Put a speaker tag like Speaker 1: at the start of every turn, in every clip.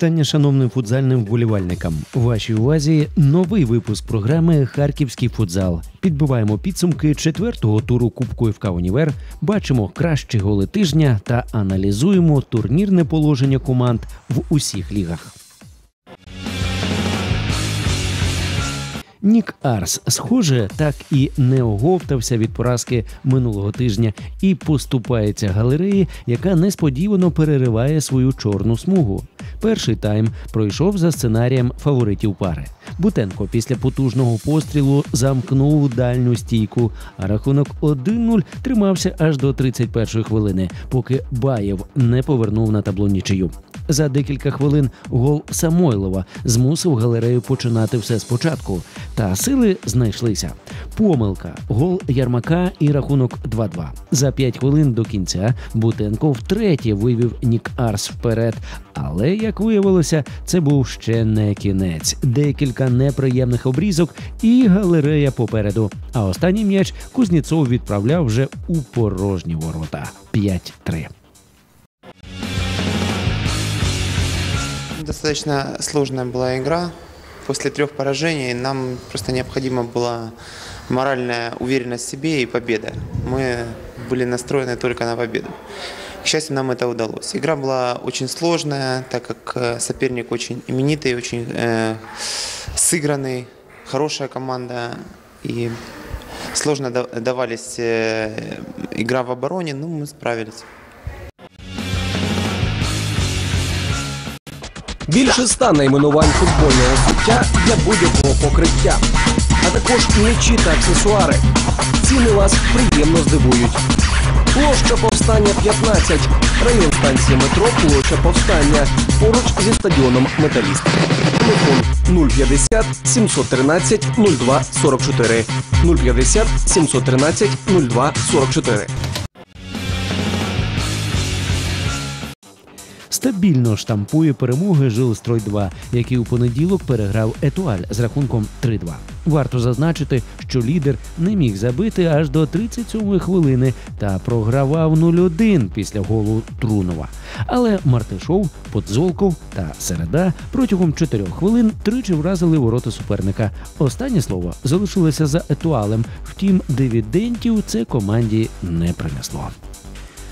Speaker 1: Вітання шановним футзальним вболівальникам. Вашій увазі новий випуск програми Харківський футзал. Підбиваємо підсумки четвертого туру Кубку ФК Універ. Бачимо кращі голи тижня та аналізуємо турнірне положення команд в усіх лігах. Нік Арс, схоже, так і не оговтався від поразки минулого тижня і поступається галереї, яка несподівано перериває свою чорну смугу. Перший тайм пройшов за сценарієм фаворитів пари. Бутенко після потужного пострілу замкнув дальню стійку, а рахунок 1-0 тримався аж до 31-ї хвилини, поки Баєв не повернув на табло нічию. За декілька хвилин гол Самойлова змусив галерею починати все спочатку. Та сили знайшлися. Помилка, гол Ярмака і рахунок 2-2. За 5 хвилин до кінця Бутенко втретє вивів Нік Арс вперед. Але як виявилося, це був ще не кінець. Декілька неприємних обрізок і галерея попереду. А останній м'яч Кузніцов відправляв вже у порожні ворота. 5-3.
Speaker 2: Достаточно сложная была игра. После трех поражений нам просто необходима была моральная уверенность в себе и победа. Мы были настроены только на победу. К счастью, нам это удалось. Игра была очень сложная, так как э, соперник очень именитый, очень э, сыгранный, хорошая команда. И сложно давались э, игра в обороне, но мы справились.
Speaker 3: Більше ста найменувань футбольного суття для будь-якого покриття, а також м'ячі та аксесуари. Ціни вас приємно здивують. Площа повстання 15, район станції метро, площа повстання поруч зі стадіоном Металіст. Телефон 050 713 02 44 050 713 02 44.
Speaker 1: Стабільно штампує перемоги Жилстрой 2 який у понеділок переграв Етуаль з рахунком 3-2. Варто зазначити, що лідер не міг забити аж до 37-ї хвилини та програвав 0-1 після голу Трунова. Але Мартишов, Подзолков та Середа протягом 4 хвилин тричі вразили ворота суперника. Останнє слово залишилося за етуалем. Втім, дивідентів це команді не принесло.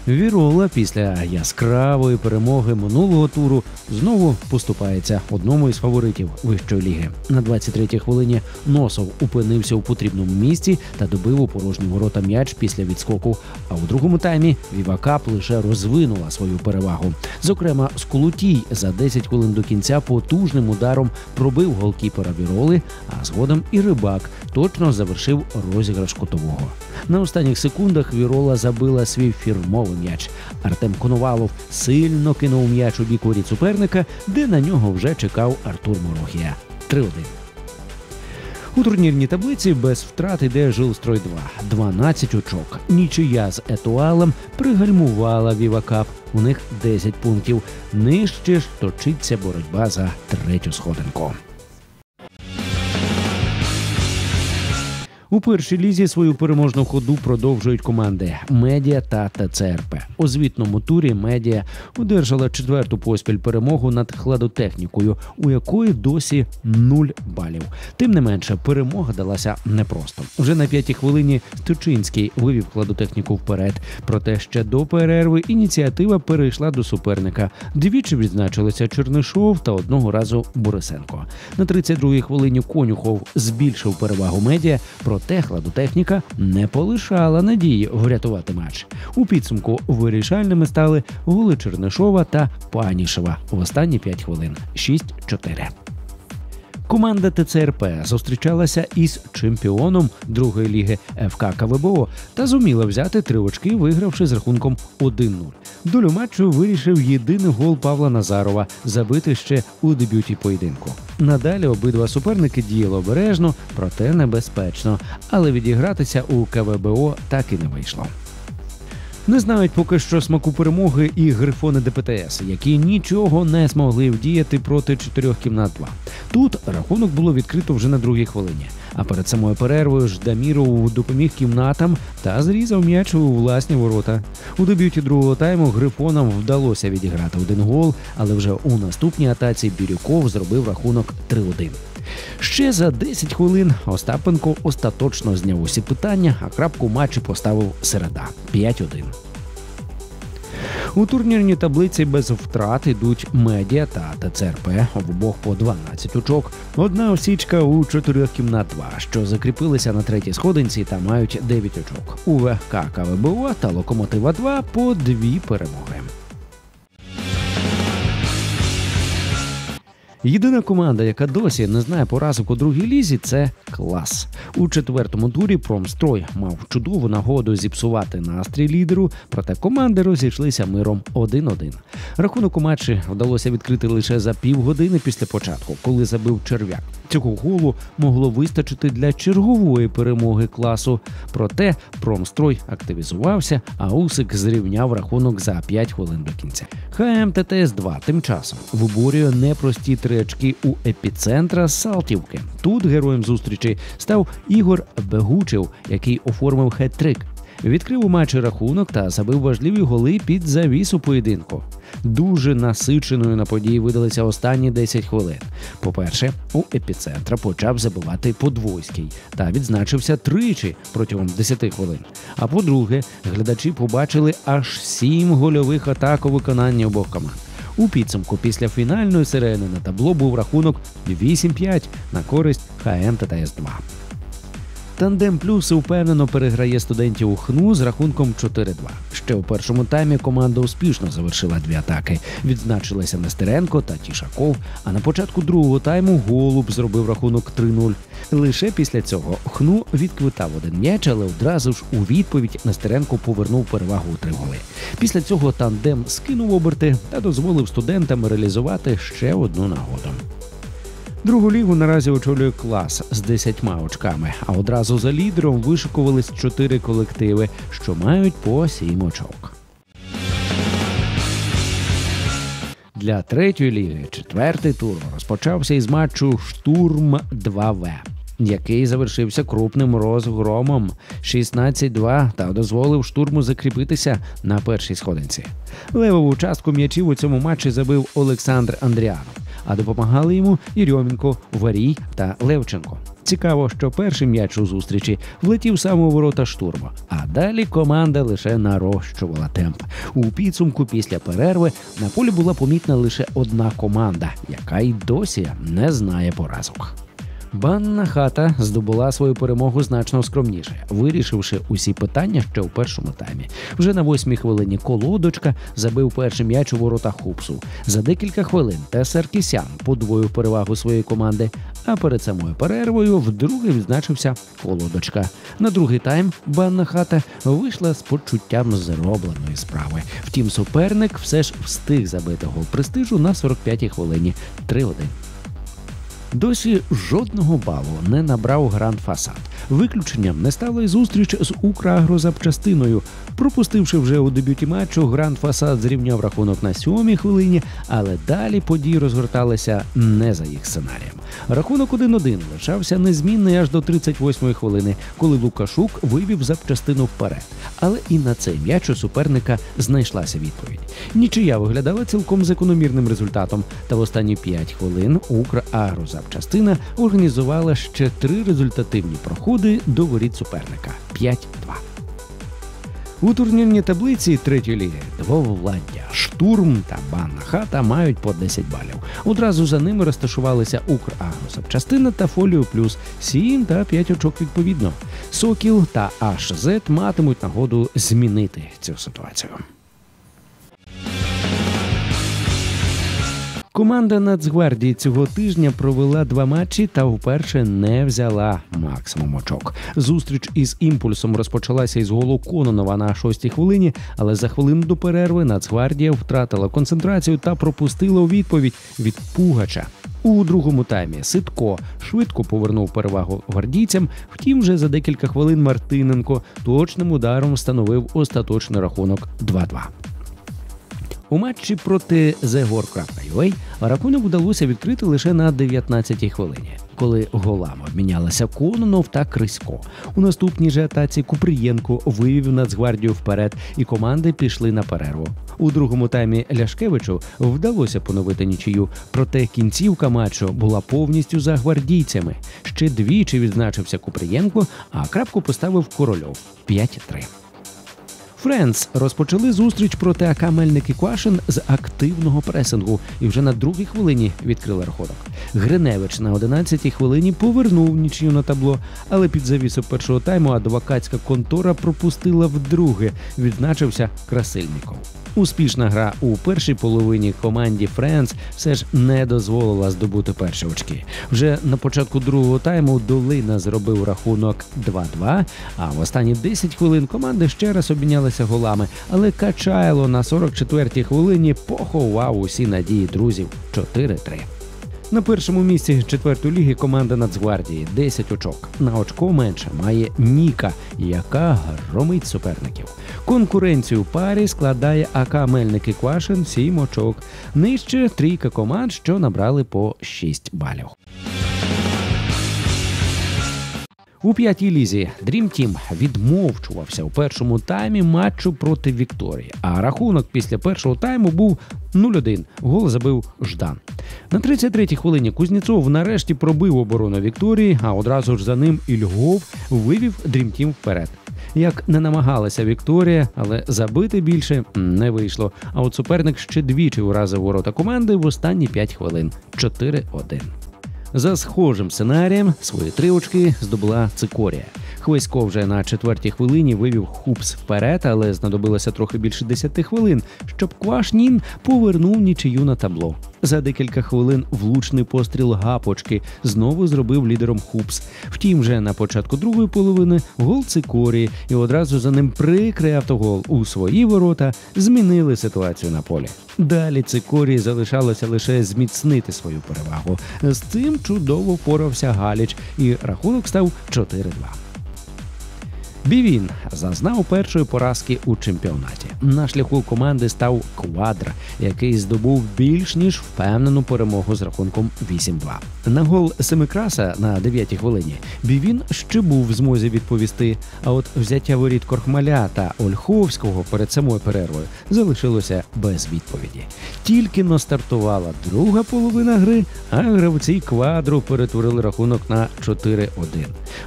Speaker 1: Вірола після яскравої перемоги минулого туру знову поступається одному із фаворитів вищої ліги. На 23-й хвилині носов опинився у потрібному місці та добив у порожні ворота м'яч після відскоку. А у другому таймі Вівакап лише розвинула свою перевагу. Зокрема, Скулутій за 10 хвилин до кінця потужним ударом пробив голкіпера Віроли, а згодом і рибак точно завершив розіграш котового. На останніх секундах Вірола забила свій фірмовий м'яч. Артем Коновалов сильно кинув м'яч у бік суперника, де на нього вже чекав Артур Морохія. 3-1. У турнірній таблиці без втрат іде Жилстрой 2. 12 очок. Нічия з Етуалем пригальмувала Вівакап. У них 10 пунктів. Нижче ж точиться боротьба за третю сходинку. У першій лізі свою переможну ходу продовжують команди Медіа та ТЦРП. У звітному турі медіа одержала четверту поспіль перемогу над хладотехнікою, у якої досі нуль балів. Тим не менше, перемога далася непросто. Вже на п'ятій хвилині Стучинський вивів хладотехніку вперед. Проте ще до перерви ініціатива перейшла до суперника. Двічі відзначилися Чернишов та одного разу Борисенко. На 32-й хвилині Конюхов збільшив перевагу медіа. Проте хладотехніка не полишала надії врятувати матч. У підсумку вирішальними стали голи Чернишова та Панішева в останні 5 хвилин 6-4. Команда ТЦРП зустрічалася із чемпіоном другої ліги ФК КВБО та зуміла взяти три очки, вигравши з рахунком 1-0. Долю матчу вирішив єдиний гол Павла Назарова, забитий ще у дебюті поєдинку. Надалі обидва суперники діяли обережно, проте небезпечно, але відігратися у КВБО так і не вийшло. Не знають поки що смаку перемоги і грифони ДПТС, які нічого не змогли вдіяти проти чотирьох кімнат 2. Тут рахунок було відкрито вже на другій хвилині. А перед самою перервою Ждаміров допоміг кімнатам та зрізав м'яч у власні ворота. У дебюті другого тайму грифонам вдалося відіграти один гол, але вже у наступній атаці Бірюков зробив рахунок 3-1. Ще за 10 хвилин Остапенко остаточно зняв усі питання, а крапку матчі поставив середа 5-1. У турнірній таблиці без втрат йдуть медіа та ТЦРП в обох по 12 очок. Одна осічка у чотирьох кімнат 2, що закріпилися на третій сходинці та мають 9 очок. У ВК КВБО та Локомотива 2 по дві перемоги. Єдина команда, яка досі не знає поразок у другій лізі, це клас. У четвертому турі Промстрой мав чудову нагоду зіпсувати настрій лідеру, проте команди розійшлися миром 1-1. Рахунок у матчі вдалося відкрити лише за півгодини після початку, коли забив черв'як. Цього голу могло вистачити для чергової перемоги класу. Проте Промстрой активізувався, а Усик зрівняв рахунок за 5 хвилин до кінця. ХМ ТТС 2 тим часом виборює непрості три очки у епіцентра Салтівки. Тут героєм зустрічі став Ігор Бегучев, який оформив хет-трик. Відкрив у матчі рахунок та забив важливі голи під завісу поєдинку. Дуже насиченою на події видалися останні 10 хвилин. По-перше, у епіцентра почав забивати Подвойський та відзначився тричі протягом 10 хвилин. А по-друге, глядачі побачили аж сім гольових атак у виконанні обох команд. У підсумку після фінальної сирени на табло був рахунок 8-5 на користь ХМ ТТС 2 Тандем плюс впевнено переграє студентів у ХНУ з рахунком 4-2. Ще у першому таймі команда успішно завершила дві атаки. Відзначилися Нестеренко та Тішаков. А на початку другого тайму Голуб зробив рахунок 3-0. Лише після цього ХНУ відквитав один м'яч, але одразу ж у відповідь Нестеренко повернув перевагу у три голи. Після цього тандем скинув оберти та дозволив студентам реалізувати ще одну нагоду. Другу лігу наразі очолює клас з 10 очками, а одразу за лідером вишикувались чотири колективи, що мають по 7 очок. Для третьої ліги четвертий тур розпочався із матчу Штурм 2В. Який завершився крупним розгромом 16-2 та дозволив штурму закріпитися на першій сходинці. Левову частку м'ячів у цьому матчі забив Олександр Андріанов а допомагали йому Ірьомінко, Варій та Левченко. Цікаво, що перший м'яч у зустрічі влетів саме у ворота штурма, а далі команда лише нарощувала темп. У підсумку після перерви на полі була помітна лише одна команда, яка й досі не знає поразок. Банна хата здобула свою перемогу значно скромніше, вирішивши усі питання ще у першому таймі. Вже на восьмій хвилині колодочка забив перший м'яч у воротах Хупсу. За декілька хвилин Тесер Кісян подвоїв перевагу своєї команди. А перед самою перервою вдруге відзначився колодочка. На другий тайм банна хата вийшла з почуттям зробленої справи. Втім, суперник все ж встиг забити престижу на 45-й хвилині 3-1. Досі жодного балу не набрав Гранд Фасад. Виключенням не стала й зустріч з Украгрозапчастиною. Пропустивши вже у дебюті матчу, Гранд Фасад зрівняв рахунок на сьомій хвилині, але далі події розгорталися не за їх сценарієм. Рахунок 1-1 лишався незмінний аж до 38-ї хвилини, коли Лукашук вивів запчастину вперед. Але і на цей м'яч у суперника знайшлася відповідь. Нічия виглядала цілком закономірним результатом. Та в останні 5 хвилин Украгрозапчастина організувала ще три результативні проходи до воріт суперника 5-2. У турнірній таблиці третьої ліги двовладдя, штурм та банна хата мають по 10 балів. Одразу за ними розташувалися Украгросапчастина та Фоліо Плюс 7 та 5 очок відповідно. Сокіл та АШЗ матимуть нагоду змінити цю ситуацію. Команда Нацгвардії цього тижня провела два матчі та вперше не взяла максимум очок. Зустріч із імпульсом розпочалася із голу Кононова на шостій хвилині, але за хвилину до перерви Нацгвардія втратила концентрацію та пропустила у відповідь від Пугача. У другому таймі Ситко швидко повернув перевагу гвардійцям. Втім, вже за декілька хвилин Мартиненко точним ударом встановив остаточний рахунок 2-2. У матчі проти Zegor.ua рахунок вдалося відкрити лише на 19-й хвилині, коли голами обмінялися Кононов та Крисько. У наступній же атаці Купрієнко вивів Нацгвардію вперед, і команди пішли на перерву. У другому таймі Ляшкевичу вдалося поновити нічию, проте кінцівка матчу була повністю за гвардійцями. Ще двічі відзначився Купрієнко, а крапку поставив Корольов 5-3. Френс розпочали зустріч проти АК Мельник і Квашин з активного пресингу і вже на другій хвилині відкрили рахунок. Гриневич на 11-й хвилині повернув нічию на табло, але під завісу першого тайму адвокатська контора пропустила вдруге. Відзначився Красильников. Успішна гра у першій половині команді Френс все ж не дозволила здобути перші очки. Вже на початку другого тайму Долина зробив рахунок 2-2, А в останні 10 хвилин команди ще раз обмінялися голами. Але Качайло на 44-й хвилині поховав усі надії друзів 4-3. На першому місці четвертої ліги команда Нацгвардії 10 очок. На очко менше має Ніка, яка громить суперників. Конкуренцію парі складає АК Мельник і Квашин 7 очок. Нижче трійка команд, що набрали по 6 балів. У п'ятій лізі Dream Team відмовчувався у першому таймі матчу проти Вікторії. А рахунок після першого тайму був 0-1. Гол забив Ждан. На 33-й хвилині Кузнєцов нарешті пробив оборону Вікторії, а одразу ж за ним Ільгов вивів Dream Team вперед. Як не намагалася Вікторія, але забити більше не вийшло. А от суперник ще двічі уразив ворота команди в останні 5 хвилин 4-1. За схожим сценарієм свої три очки здобула Цикорія. Хвисько вже на четвертій хвилині вивів хупс вперед, але знадобилося трохи більше 10 хвилин, щоб Квашнін повернув нічию на табло. За декілька хвилин влучний постріл гапочки знову зробив лідером Хупс. Втім, вже на початку другої половини гол Цикорії і одразу за ним прикрий автогол у свої ворота змінили ситуацію на полі. Далі Цикорії залишалося лише зміцнити свою перевагу. З цим чудово впорався Галіч, і рахунок став 4-2. Бівін зазнав першої поразки у чемпіонаті. На шляху команди став Квадра, який здобув більш ніж впевнену перемогу з рахунком 8-2. На гол Семикраса на 9-й хвилині Бівін ще був в змозі відповісти. А от взяття воріт Корхмаля та Ольховського перед самою перервою залишилося без відповіді. Тільки но стартувала друга половина гри, а гравці квадру перетворили рахунок на 4-1.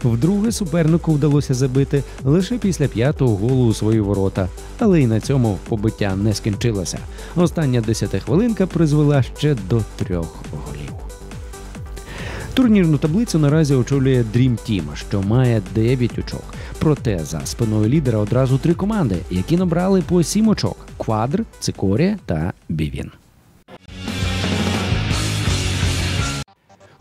Speaker 1: Вдруге супернику вдалося забити лише після п'ятого голу у свої ворота, але й на цьому побиття не скінчилося. Остання десятихвилинка призвела ще до трьох голів. Турнірну таблицю наразі очолює Dream Team, що має 9 очок. Проте за спиною лідера одразу три команди, які набрали по 7 очок: Квадр, Цикорія та Бівін.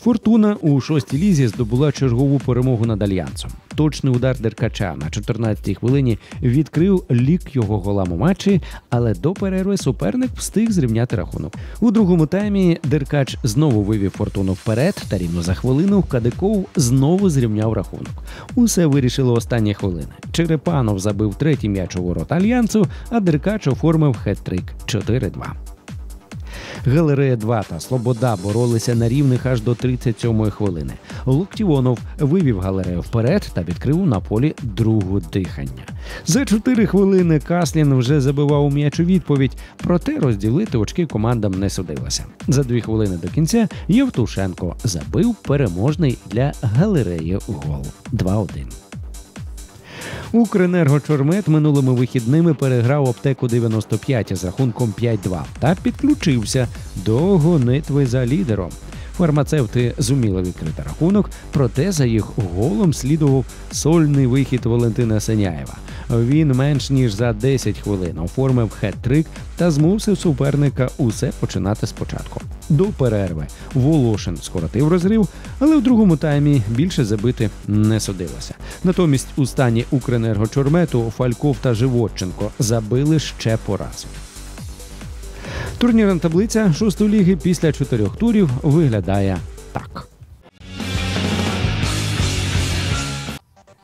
Speaker 1: Фортуна у шостій лізі здобула чергову перемогу над альянсом. Точний удар Деркача на 14-й хвилині відкрив лік його голам у матчі, але до перерви суперник встиг зрівняти рахунок. У другому таймі Деркач знову вивів фортуну вперед, та рівно за хвилину Кадиков знову зрівняв рахунок. Усе вирішило останні хвилини. Черепанов забив третій м'яч у ворота альянсу, а Деркач оформив хет-трик 4-2. Галерея 2 та Слобода боролися на рівних аж до 37-ї хвилини. Локтівонов вивів галерею вперед та відкрив на полі другу дихання. За 4 хвилини Каслін вже забивав м'яч у відповідь, проте розділити очки командам не судилося. За дві хвилини до кінця Євтушенко забив переможний для галереї гол 2-1. Укренергочормет минулими вихідними переграв аптеку 95 з рахунком 5-2 та підключився до гонитви за лідером. Фармацевти зуміли відкрити рахунок, проте за їх голом слідував сольний вихід Валентина Сеняєва. Він менш ніж за 10 хвилин оформив хет-трик та змусив суперника усе починати спочатку. До перерви Волошин скоротив розрив, але в другому таймі більше забити не судилося. Натомість у стані Укренергочормету Фальков та Животченко забили ще по разу. Турнірна таблиця шостої ліги після чотирьох турів виглядає так.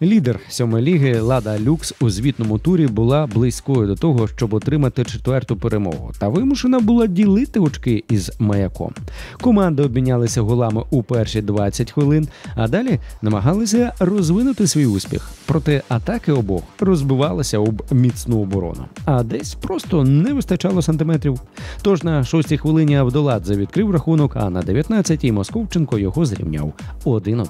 Speaker 1: Лідер сьомої ліги Лада Люкс у звітному турі була близькою до того, щоб отримати четверту перемогу, та вимушена була ділити очки із маяком. Команди обмінялися голами у перші 20 хвилин, а далі намагалися розвинути свій успіх. Проте атаки обох розбивалися об міцну оборону, а десь просто не вистачало сантиметрів. Тож на шостій хвилині Авдоладзе відкрив рахунок, а на 19-й Московченко його зрівняв 1-1.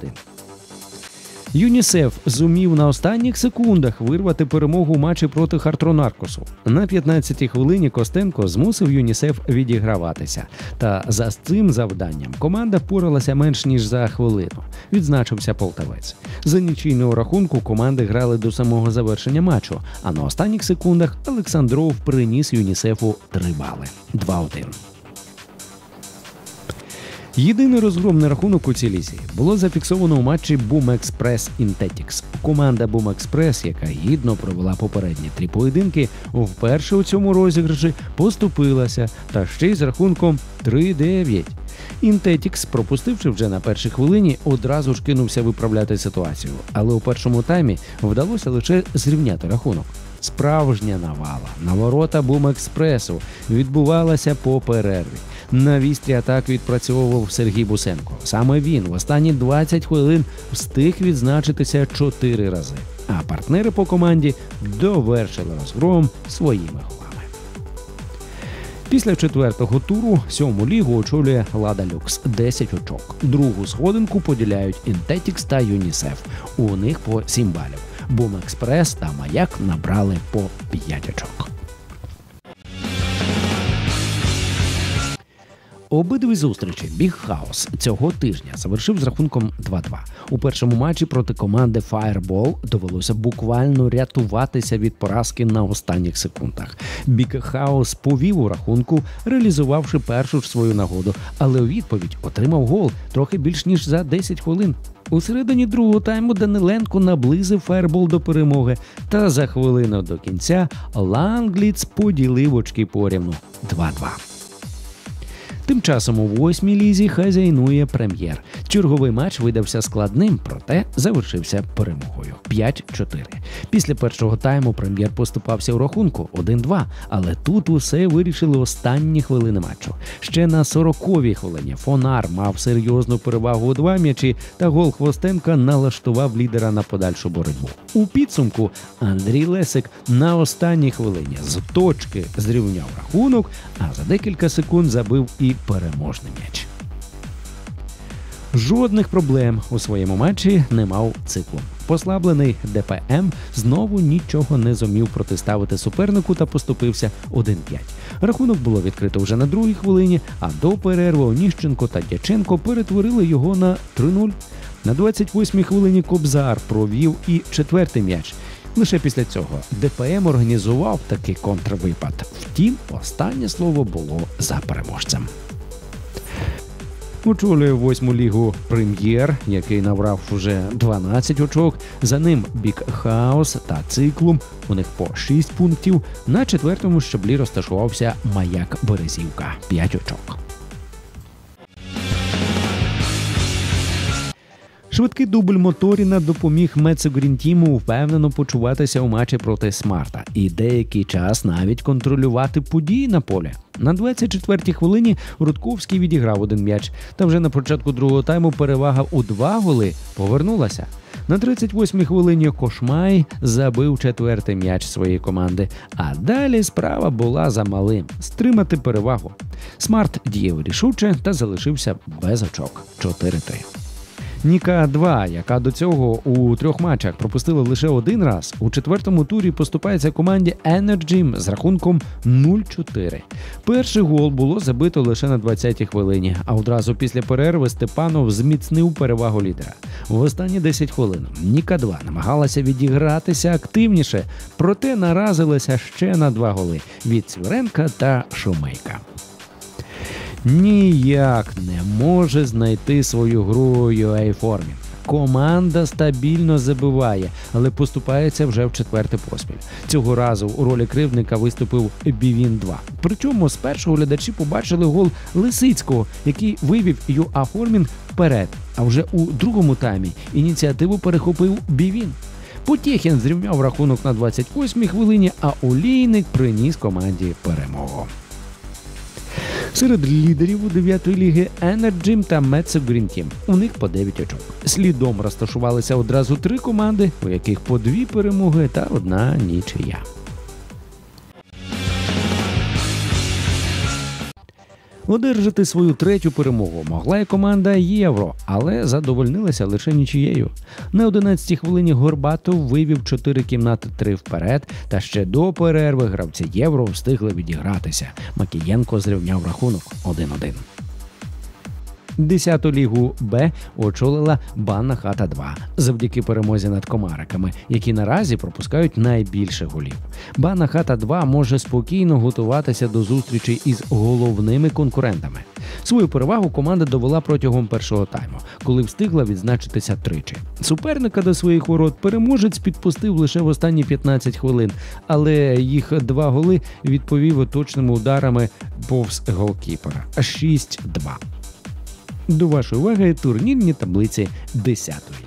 Speaker 1: ЮНІСЕФ зумів на останніх секундах вирвати перемогу у матчі проти Хартронаркосу. На 15-й хвилині Костенко змусив ЮНІСЕФ відіграватися. Та за цим завданням команда впоралася менш ніж за хвилину. Відзначився полтавець. За нічийного рахунку команди грали до самого завершення матчу. А на останніх секундах Олександров приніс ЮНІСЕФу три бали 2-1. Єдиний розгромний рахунок у цій лізі було зафіксовано у матчі Boom Express Intetics. Команда Boom Express, яка гідно провела попередні три поєдинки, вперше у цьому розіграші поступилася та ще й з рахунком 3-9. Інтетікс, пропустивши вже на першій хвилині, одразу ж кинувся виправляти ситуацію, але у першому таймі вдалося лише зрівняти рахунок. Справжня навала на ворота Бум-експресу відбувалася по перерві. На вістрі атак відпрацьовував Сергій Бусенко. Саме він в останні 20 хвилин встиг відзначитися 4 рази. А партнери по команді довершили розгром своїми голами. Після четвертого туру сьому лігу очолює Лада Люкс 10 очок. Другу сходинку поділяють Інтетікс та ЮНІСЕФ. У них по 7 балів. Бум Експрес та Маяк набрали по 5 очок. Обидві зустрічі Біг Хаус цього тижня завершив з рахунком 2-2. У першому матчі проти команди Fireball довелося буквально рятуватися від поразки на останніх секундах. Біг Хаус повів у рахунку, реалізувавши першу ж свою нагоду, але у відповідь отримав гол трохи більш ніж за 10 хвилин. У середині другого тайму Даниленко наблизив фаербол до перемоги, та за хвилину до кінця Лангліц поділив очки порівну 2-2. Тим часом у восьмій лізі хазяйнує прем'єр. Черговий матч видався складним, проте завершився перемогою 5-4. Після першого тайму прем'єр поступався у рахунку 1-2, але тут усе вирішили останні хвилини матчу. Ще на 40-й хвилині Фонар мав серйозну перевагу у два м'ячі, та гол Хвостенка налаштував лідера на подальшу боротьбу. У підсумку Андрій Лесик на останній хвилині з точки зрівняв рахунок, а за декілька секунд забив і переможний м'яч. Жодних проблем у своєму матчі не мав циклу. Послаблений ДПМ знову нічого не зумів протиставити супернику та поступився 1-5. Рахунок було відкрито вже на другій хвилині, а до перерви Оніщенко та Дяченко перетворили його на 3-0. На 28-й хвилині Кобзар провів і четвертий м'яч. Лише після цього ДПМ організував такий контрвипад. Втім, останнє слово було за переможцем. Очолює восьму лігу прем'єр, який набрав вже 12 очок. За ним бік хаос та циклум. У них по 6 пунктів. На четвертому щаблі розташувався маяк Березівка 5 очок. Швидкий дубль Моторіна допоміг Мецегрінтіму впевнено почуватися у матчі проти Смарта і деякий час навіть контролювати події на полі. На 24-й хвилині Рудковський відіграв один м'яч, та вже на початку другого тайму перевага у два голи повернулася. На 38-й хвилині Кошмай забив четвертий м'яч своєї команди. А далі справа була за малим стримати перевагу. Смарт діяв рішуче та залишився без очок 4-3. Ніка 2 яка до цього у трьох матчах пропустила лише один раз, у четвертому турі поступається команді Energy з рахунком 0-4. Перший гол було забито лише на 20-й хвилині, а одразу після перерви Степанов зміцнив перевагу лідера. В останні 10 хвилин Ніка 2 намагалася відігратися активніше, проте наразилася ще на два голи від Цвіренка та Шумейка ніяк не може знайти свою гру UA формі. Команда стабільно забиває, але поступається вже в четвертий поспіль. Цього разу у ролі кривдника виступив Бівін 2 Причому спершу глядачі побачили гол Лисицького, який вивів ЮА Формін вперед. А вже у другому таймі ініціативу перехопив Бівін. Потєхін зрівняв рахунок на 28-й хвилині, а Олійник приніс команді перемогу. Серед лідерів у 9-ї ліги Енерджим та Мецо Green Team. У них по 9 очок. Слідом розташувалися одразу три команди, у яких по дві перемоги та одна нічия. Одержати свою третю перемогу могла і команда Євро, але задовольнилася лише нічією. На 11-й хвилині Горбатов вивів 4 кімнати 3 вперед, та ще до перерви гравці Євро встигли відігратися. Макієнко зрівняв рахунок 1-1. Десяту лігу Б очолила Банна Хата 2 завдяки перемозі над комариками, які наразі пропускають найбільше голів. Банна Хата 2 може спокійно готуватися до зустрічі із головними конкурентами. Свою перевагу команда довела протягом першого тайму, коли встигла відзначитися тричі. Суперника до своїх ворот переможець підпустив лише в останні 15 хвилин, але їх два голи відповів точними ударами повз голкіпера 6-2. До вашої уваги турнірні таблиці 10-ї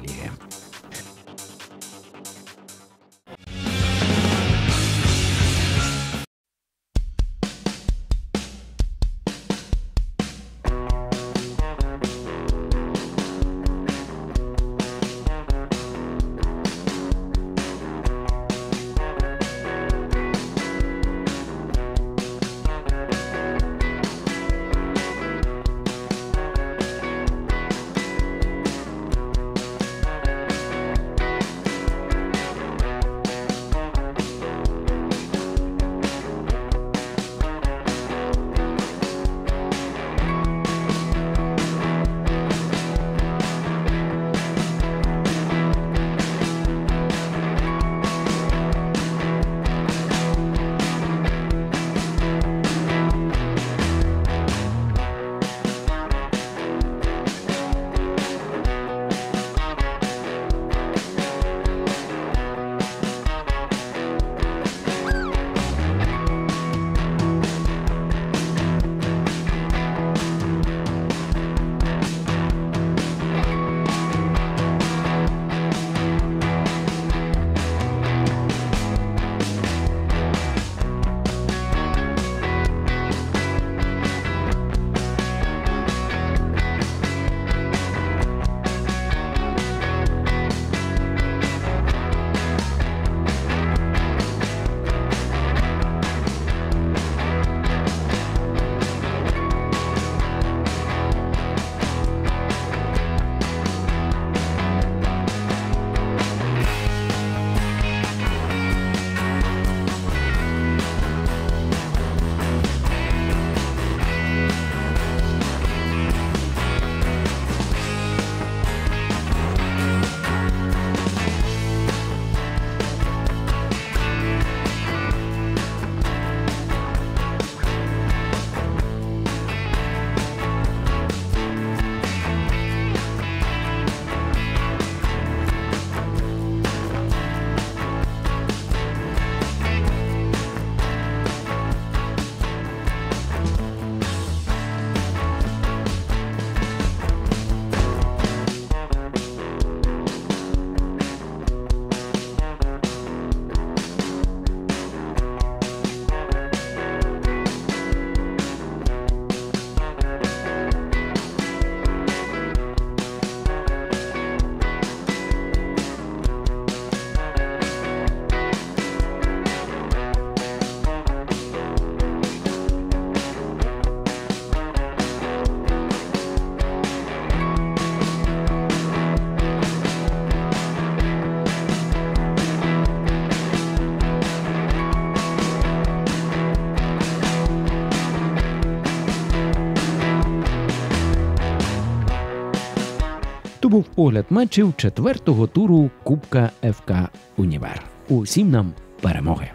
Speaker 1: Був огляд матчів четвертого туру Кубка ФК Універ. Усім нам перемоги!